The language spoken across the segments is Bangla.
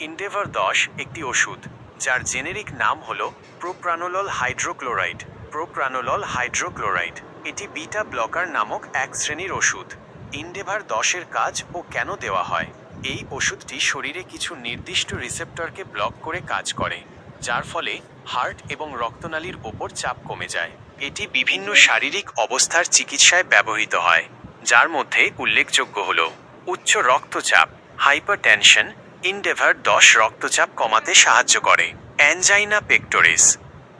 ইন্ডেভার দশ একটি ওষুধ, যার জেনেরিক নাম হল প্রোপ্রানোলল হাইড্রোক্লোরাইড। প্রোপ্রানোলল হাইড্রোক্লোরাইড, এটি বিটা ব্লকার নামক এক শ্রেণির ওষুধ। ইন্ডেভার দশের কাজ ও কেন দেওয়া হয়? এই ওষুধটি শরীরে কিছু নির্দিষ্ট রিসেপ্টরকে ব্লক করে কাজ করে, যার ফলে হার্ট এবং রক্তনালীর ওপর চাপ কমে যায়। এটি বিভিন্ন শারীরিক অবস্থার চিকিৎসায় ব্যবহৃত হয়, যার মধ্যে উল্লেখযোগ্য হল উচ্চ রক্তচাপ, হাইপারটেনশন ইনডেভার দশ রক্তচাপ কমাতে সাহায্য করে। অ্যানজাইনা পেক্টোরিস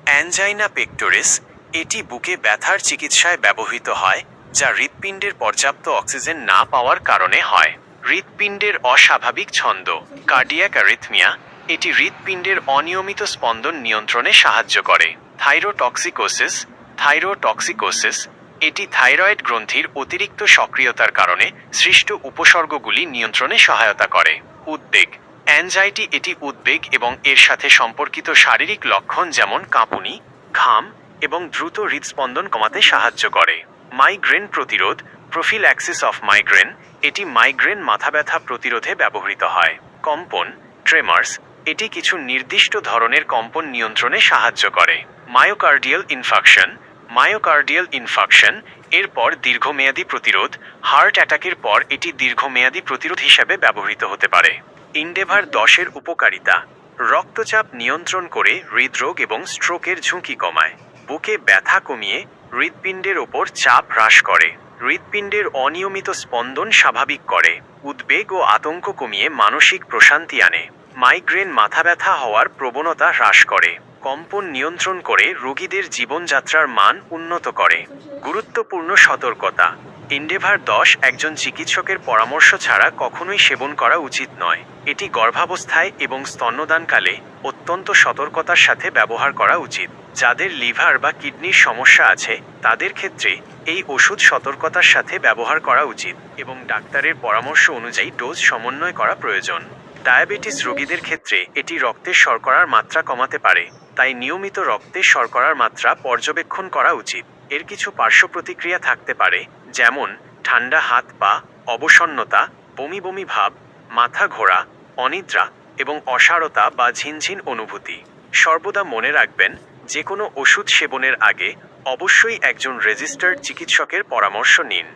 অ্যানজাইনা পেক্টোরিস এটি বুকে ব্যথার চিকিৎসায় ব্যবহৃত হয়, যা হৃৎপিণ্ডের পর্যাপ্ত অক্সিজেন না পাওয়ার কারণে হয়। হৃৎপিণ্ডের অস্বাভাবিক ছন্দ কার্ডিয়াক অ্যারিথমিয়া এটি হৃৎপিণ্ডের অনিয়মিত স্পন্দন নিয়ন্ত্রণে সাহায্য করে। থাইরোটক্সিকোসিস থাইরোটক্সিকোসিস এটি থাইরয়েড গ্রন্থির অতিরিক্ত সক্রিয়তার কারণে সৃষ্ট উপসর্গগুলি নিয়ন্ত্রণে সহায়তা করে। উদ্বেগ। অ্যানজাইটি এটি উদ্বেগ এবং এর সাথে সম্পর্কিত শারীরিক লক্ষণ যেমন কাঁপুনি, ঘাম এবং দ্রুত হৃদস্পন্দন কমাতে সাহায্য করে। মাইগ্রেন প্রতিরোধ, প্রোফিল্যাক্সিস অফ মাইগ্রেন, এটি মাইগ্রেন মাথা ব্যথা প্রতিরোধে ব্যবহৃত হয়। কম্পন, ট্রেমার্স, এটি কিছু নির্দিষ্ট ধরনের কম্পন নিয়ন্ত্রণে সাহায্য করে। মায়োকার্ডিয়াল ইনফাকশন মায়োকার্ডিয়াল ইনফাকশন, এরপর দীর্ঘমেয়াদী প্রতিরোধ, হার্ট অ্যাটাকের পর এটি দীর্ঘমেয়াদী প্রতিরোধ হিসাবে ব্যবহৃত হতে পারে। ইন্ডেভার দশের উপকারিতা, রক্তচাপ নিয়ন্ত্রণ করে হৃদরোগ এবং স্ট্রোকের ঝুঁকি কমায়। বুকে ব্যথা কমিয়ে হৃৎপিণ্ডের ওপর চাপ হ্রাস করে। হৃৎপিণ্ডের অনিয়মিত স্পন্দন স্বাভাবিক করে। উদ্বেগ ও আতঙ্ক কমিয়ে মানসিক প্রশান্তি আনে। মাইগ্রেন মাথা ব্যথা হওয়ার প্রবণতা হ্রাস করে। কম্পন নিয়ন্ত্রণ করে রোগীদের জীবনযাত্রার মান উন্নত করে। গুরুত্বপূর্ণ সতর্কতা। ইন্ডেভার দশ একজন চিকিৎসকের পরামর্শ ছাড়া কখনোই সেবন করা উচিত নয়। এটি গর্ভাবস্থায় এবং স্তন্যদানকালে অত্যন্ত সতর্কতার সাথে ব্যবহার করা উচিত। যাদের লিভার বা কিডনির সমস্যা আছে, তাদের ক্ষেত্রে এই ওষুধ সতর্কতার সাথে ব্যবহার করা উচিত এবং ডাক্তারের পরামর্শ অনুযায়ী ডোজ সমন্বয় করা প্রয়োজন। ডায়াবেটিস রোগীদের ক্ষেত্রে এটি রক্তের শর্করার মাত্রা কমাতে পারে। তাই নিয়মিত রক্তে শর্করার মাত্রা পর্যবেক্ষণ করা উচিত। এর কিছু পার্শ্ব প্রতিক্রিয়া থাকতে পারে, যেমন ঠান্ডা হাত পা, অবসন্নতা, বমি বমি ভাব, মাথা ঘোরা, অনিদ্রা এবং অসারতা বা ঝিনঝিন অনুভূতি। সর্বদা মনে রাখবেন যে কোনো ওষুধ সেবনের আগে অবশ্যই একজন রেজিস্টার্ড চিকিৎসকের পরামর্শ নিন।